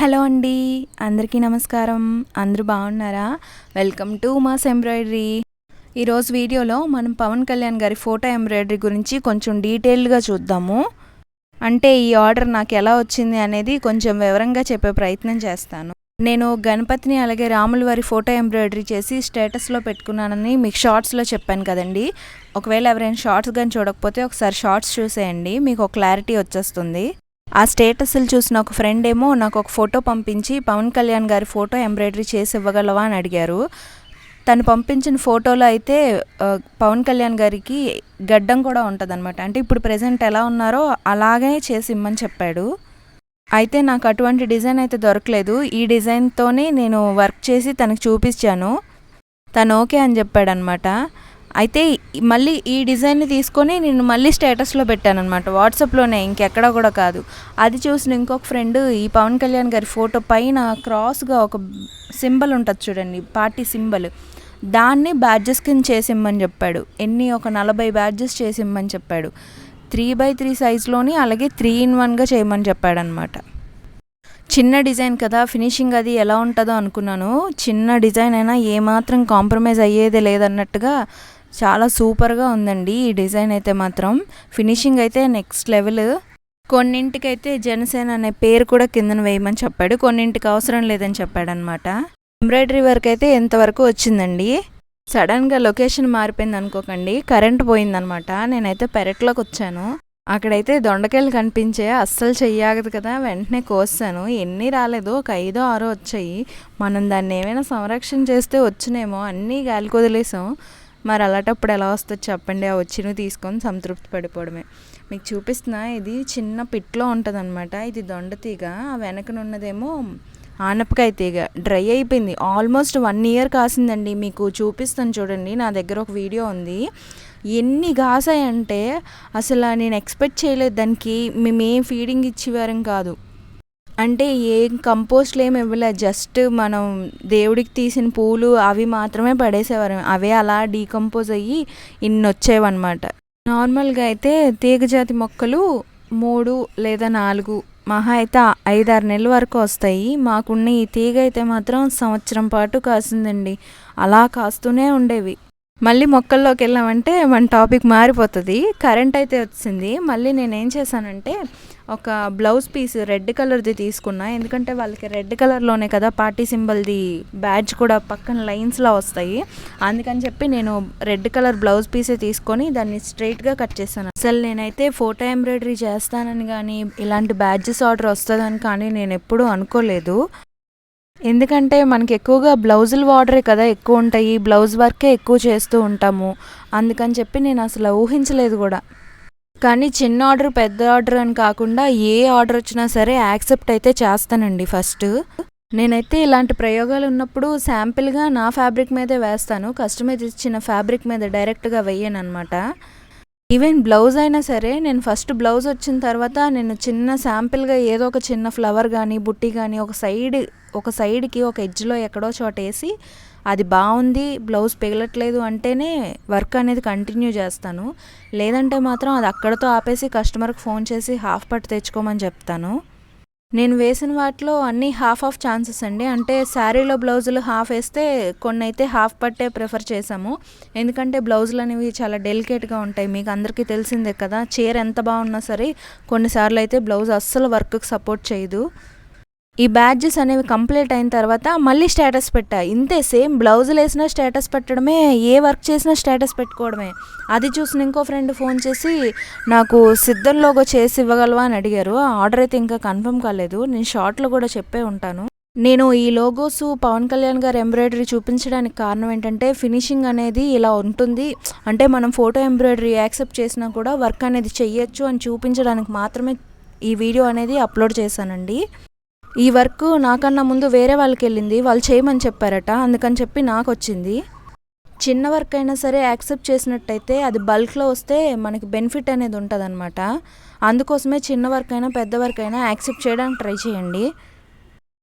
Hello అండి అందరికీ నమస్కారం. అందరూ బాగున్నారా? Welcome to mass embroidery. ఈరోజు వీడియోలో మనం పవన్ కళ్యాణ్ గారి ఫోటో ఎంబ్రాయిడరీ గురించి కొంచెం డీటెయిల్డ్గా చూద్దాము. అంటే ఈ ఆర్డర్ నాకు ఎలా వచ్చింది అనేది కొంచెం వివరంగా చెప్పే ప్రయత్నం చేస్తాను. నేను గణపతిని అలాగే రాముల వారి ఫోటో ఎంబ్రాయిడరీ చేసి స్టేటస్లో పెట్టుకున్నానని మీకు షార్ట్స్లో చెప్పాను కదండి. ఒకవేళ ఎవరైనా షార్ట్స్ కానీ చూడకపోతే ఒకసారి షార్ట్స్ చూసేయండి మీకు ఒక క్లారిటీ వచ్చేస్తుంది. ఆ స్టేటస్లు చూసిన ఒక ఫ్రెండ్ ఏమో నాకు ఒక ఫోటో పంపించి పవన్ కళ్యాణ్ గారి ఫోటో ఎంబ్రాయిడరీ చేసి ఇవ్వగలవా? అని అడిగారు. తను పంపించిన ఫోటోలో అయితే పవన్ కళ్యాణ్ గారికి గడ్డం కూడా ఉంటుందన్నమాట. అంటే ఇప్పుడు ప్రజెంట్ ఎలా ఉన్నారో అలాగే చేసి ఇమ్మని చెప్పాడు. అయితే నాకు అటువంటి డిజైన్ అయితే దొరకలేదు. ఈ డిజైన్తోనే నేను వర్క్ చేసి తనకు చూపించాను. తను ఓకే అని చెప్పాడనమాట అయితే మళ్ళీ ఈ డిజైన్ని తీసుకొని నేను మళ్ళీ స్టేటస్లో పెట్టాను అనమాట వాట్సాప్లోనే ఇంకెక్కడ కూడా కాదు. అది చూసిన ఇంకొక ఫ్రెండ్ ఈ పవన్ కళ్యాణ్ గారి ఫోటో పైన క్రాస్గా ఒక సింబల్ ఉంటుంది చూడండి పార్టీ సింబల్. దాన్ని బ్యాడ్జెస్ కింద చేసిమ్మని చెప్పాడు. ఎన్ని ఒక నలభై బ్యాడ్జెస్ చేసిమ్మని చెప్పాడు. త్రీ బై త్రీ సైజ్లోని అలాగే త్రీ ఇన్ వన్గా చేయమని చెప్పాడనమాట చిన్న డిజైన్ కదా ఫినిషింగ్ అది ఎలా ఉంటుందో అనుకున్నాను. చిన్న డిజైన్ అయినా ఏమాత్రం కాంప్రమైజ్ అయ్యేదే లేదన్నట్టుగా చాలా సూపర్గా ఉందండి ఈ డిజైన్ అయితే మాత్రం. ఫినిషింగ్ అయితే నెక్స్ట్ లెవెల్. కొన్నింటికైతే జనసేన అనే పేరు కూడా కిందన వేయమని చెప్పాడు. కొన్నింటికి అవసరం లేదని చెప్పాడనమాట. ఎంబ్రాయిడరీ వర్క్ అయితే ఎంతవరకు వచ్చిందండి? సడన్గా లొకేషన్ మారిపోయింది అనుకోకండి. కరెంట్ పోయిందనమాట. నేనైతే పెరట్లోకి వచ్చాను. అక్కడైతే దొండకాయలు కనిపించే అస్సలు చెయ్యగదు కదా. వెంటనే కోసాను ఎన్ని రాలేదు. ఒక ఐదో ఆరో వచ్చాయి. మనం దాన్ని ఏమైనా సంరక్షణ చేస్తే వచ్చినేమో. అన్నీ గాలికి వదిలేసాం. మరి అలాంటప్పుడు ఎలా వస్తుంది చెప్పండి. ఆ వచ్చినవి తీసుకొని సంతృప్తి పడిపోవడమే. మీకు చూపిస్తున్నా ఇది చిన్న పిట్లో ఉంటుంది ఇది దొండ తీగ. ఆ వెనకనున్నదేమో ఆనపకాయ తీగ. డ్రై అయిపోయింది. ఆల్మోస్ట్ వన్ ఇయర్ కాసిందండి మీకు చూపిస్తాను చూడండి. నా దగ్గర ఒక వీడియో ఉంది. ఎన్ని కాసాయంటే అసలు నేను ఎక్స్పెక్ట్ చేయలేదు. దానికి మేము ఏం ఫీడింగ్ ఇచ్చేవారం కాదు. అంటే ఏం కంపోస్ట్లు ఏమి ఇవ్వలేదు జస్ట్ మనం దేవుడికి తీసిన పూలు అవి మాత్రమే పడేసేవారు. అవే అలా డీకంపోజ్ అయ్యి ఇన్ని వచ్చేవన్నమాట నార్మల్గా అయితే తీగజాతి మొక్కలు మూడు లేదా నాలుగు మహా అయితే ఐదారు నెలల వరకు వస్తాయి. మాకున్న ఈ తీగ అయితే మాత్రం సంవత్సరం పాటు కాసిందండి. అలా కాస్తూనే ఉండేవి. మళ్ళీ మొక్కల్లోకి వెళ్ళామంటే మన టాపిక్ మారిపోతుంది. కరెంట్ అయితే వచ్చింది. మళ్ళీ నేనేం చేశానంటే ఒక బ్లౌజ్ పీస్ రెడ్ కలర్ది తీసుకున్నా. ఎందుకంటే వాళ్ళకి రెడ్ కలర్లోనే కదా పార్టీ సింబల్ది బ్యాడ్జ్ కూడా పక్కన లైన్స్లో వస్తాయి. అందుకని చెప్పి నేను రెడ్ కలర్ బ్లౌజ్ పీసే తీసుకొని దాన్ని స్ట్రైట్గా కట్ చేశాను. అసలు నేనైతే ఫోటో ఎంబ్రాయిడరీ చేస్తానని కానీ ఇలాంటి బ్యాడ్జెస్ ఆర్డర్ వస్తుందని కానీ నేను ఎప్పుడూ అనుకోలేదు. ఎందుకంటే మనకి ఎక్కువగా బ్లౌజులు వాడరే కదా ఎక్కువ ఉంటాయి బ్లౌజ్ వర్కే ఎక్కువ చేస్తూ ఉంటాము. అందుకని చెప్పి నేను అసలు ఊహించలేదు కూడా. కానీ చిన్న ఆర్డర్ పెద్ద ఆర్డర్ అని కాకుండా ఏ ఆర్డర్ వచ్చినా సరే యాక్సెప్ట్ అయితే చేస్తానండి ఫస్ట్. నేనైతే ఇలాంటి ప్రయోగాలు ఉన్నప్పుడు శాంపిల్గా నా ఫ్యాబ్రిక్ మీదే వేస్తాను. కస్టమైజ్ ఇచ్చిన ఫ్యాబ్రిక్ మీద డైరెక్ట్గా వేయను అనమాట ఈవెన్ బ్లౌజ్ అయినా సరే నేను ఫస్ట్ బ్లౌజ్ వచ్చిన తర్వాత నేను చిన్న శాంపిల్గా ఏదో ఒక చిన్న ఫ్లవర్ కానీ బుట్టి కానీ ఒక సైడ్ ఒక సైడ్కి ఒక ఎడ్జ్లో ఎక్కడో చోట వేసి అది బాగుంది బ్లౌజ్ పిగలట్లేదు అంటేనే వర్క్ అనేది కంటిన్యూ చేస్తాను. లేదంటే మాత్రం అది అక్కడతో ఆపేసి కస్టమర్కి ఫోన్ చేసి హాఫ్ పట్టు తెచ్చుకోమని చెప్తాను. నేను వేసిన వాటిలో అన్నీ హాఫ్ ఆఫ్ ఛాన్సెస్ అండి. అంటే శారీలో బ్లౌజులు హాఫ్ వేస్తే కొన్ని అయితే హాఫ్ పట్టే ప్రిఫర్ చేసాము ఎందుకంటే బ్లౌజులు అనేవి చాలా డెలికేట్గా ఉంటాయి. మీకు అందరికీ తెలిసిందే కదా చీర ఎంత బాగున్నా సరే కొన్నిసార్లు అయితే బ్లౌజ్ అస్సలు వర్క్కి సపోర్ట్ చేయదు. ఈ బ్యాడ్జెస్ అనేవి కంప్లీట్ అయిన తర్వాత మళ్ళీ స్టేటస్ పెట్టా ఇంతే సేమ్ బ్లౌజులు వేసినా స్టేటస్ పెట్టడమే ఏ వర్క్ చేసినా స్టేటస్ పెట్టుకోవడమే. అది చూసిన ఇంకో ఫ్రెండ్ ఫోన్ చేసి నాకు సిద్ధం లోగో చేసి ఇవ్వగలవా? అని అడిగారు. ఆర్డర్ అయితే ఇంకా కన్ఫర్మ్ కాలేదు. నేను షార్ట్లో కూడా చెప్పే ఉంటాను. నేను ఈ లోగోస్ పవన్ కళ్యాణ్ గారు ఎంబ్రాయిడరీ చూపించడానికి కారణం ఏంటంటే ఫినిషింగ్ అనేది ఇలా ఉంటుంది. అంటే మనం ఫోటో ఎంబ్రాయిడరీ యాక్సెప్ట్ చేసినా కూడా వర్క్ అనేది చెయ్యొచ్చు అని చూపించడానికి మాత్రమే ఈ వీడియో అనేది అప్లోడ్ చేశానండి. ఈ వర్క్ నాకన్నా ముందు వేరే వాళ్ళకి వెళ్ళింది వాళ్ళు చేయమని చెప్పారట. అందుకని చెప్పి నాకు వచ్చింది చిన్న వర్క్ అయినా సరే యాక్సెప్ట్ చేసినట్టయితే అది బల్క్లో వస్తే మనకి బెనిఫిట్ అనేది ఉంటుంది అందుకోసమే చిన్న వర్క్ అయినా పెద్ద వర్క్ అయినా యాక్సెప్ట్ చేయడానికి ట్రై చేయండి.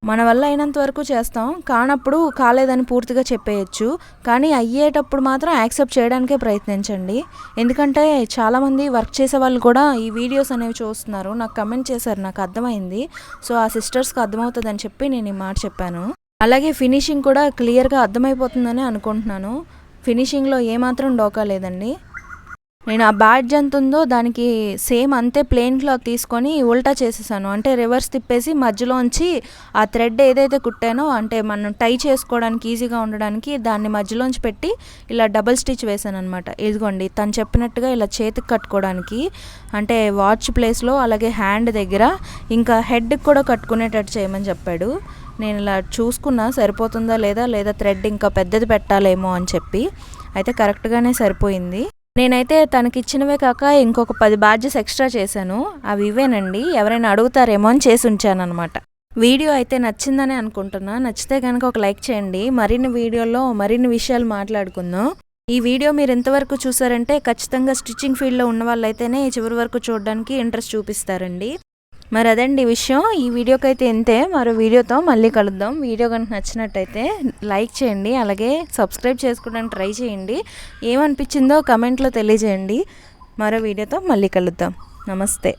మన వల్ల అయినంత వరకు చేస్తాం. కానప్పుడు కాలేదని పూర్తిగా చెప్పేయచ్చు. కానీ అయ్యేటప్పుడు మాత్రం యాక్సెప్ట్ చేయడానికే ప్రయత్నించండి. ఎందుకంటే చాలామంది వర్క్ చేసే వాళ్ళు కూడా ఈ వీడియోస్ అనేవి చూస్తున్నారు. నాకు కమెంట్ చేశారు. నాకు అర్థమైంది. సో ఆ సిస్టర్స్కి అర్థమవుతుందని చెప్పి నేను ఈ మాట చెప్పాను. అలాగే ఫినిషింగ్ కూడా క్లియర్గా అర్థమైపోతుందని అనుకుంటున్నాను. ఫినిషింగ్లో ఏమాత్రం డోకా లేదండి. నేను ఆ బ్యాడ్జ్ ఎంత ఉందో దానికి సేమ్ అంతే ప్లెయిన్ క్లాత్ తీసుకొని ఉల్టా చేసేసాను. అంటే రివర్స్ తిప్పేసి మధ్యలోంచి ఆ థ్రెడ్ ఏదైతే కుట్టానో అంటే మనం టై చేసుకోవడానికి ఈజీగా ఉండడానికి దాన్ని మధ్యలోంచి పెట్టి ఇలా డబుల్ స్టిచ్ వేసాను అనమాట ఇదిగోండి తను చెప్పినట్టుగా ఇలా చేతికి కట్టుకోవడానికి అంటే వాచ్ ప్లేస్లో అలాగే హ్యాండ్ దగ్గర ఇంకా హెడ్కి కూడా కట్టుకునేటట్టు చేయమని చెప్పాడు. నేను ఇలా చూసుకున్నా సరిపోతుందా లేదా లేదా థ్రెడ్ ఇంకా పెద్దది పెట్టాలేమో అని చెప్పి అయితే కరెక్ట్గానే సరిపోయింది. నేనైతే తనకి ఇచ్చినవే కాక ఇంకొక పది బ్యాడ్జెస్ ఎక్స్ట్రా చేశాను. అవి ఇవేనండి. ఎవరైనా అడుగుతారేమో అని చేసి ఉంచాను అనమాట వీడియో అయితే నచ్చిందని అనుకుంటున్నా. నచ్చితే కనుక ఒక లైక్ చేయండి. మరిన్ని వీడియోలో మరిన్ని విషయాలు మాట్లాడుకుందాం. ఈ వీడియో మీరు ఎంతవరకు చూసారంటే ఖచ్చితంగా స్టిచ్చింగ్ ఫీల్డ్లో ఉన్న వాళ్ళైతేనే చివరి వరకు చూడడానికి ఇంట్రెస్ట్ చూపిస్తారండి. మరి అదండి విషయం. ఈ వీడియోకి అయితే ఇంతే. మరో వీడియోతో మళ్ళీ కలుద్దాం. వీడియో కనుక నచ్చినట్టయితే లైక్ చేయండి. అలాగే సబ్స్క్రైబ్ చేసుకోవడానికి ట్రై చేయండి. ఏమనిపించిందో కమెంట్లో తెలియజేయండి. మరో వీడియోతో మళ్ళీ కలుద్దాం. నమస్తే.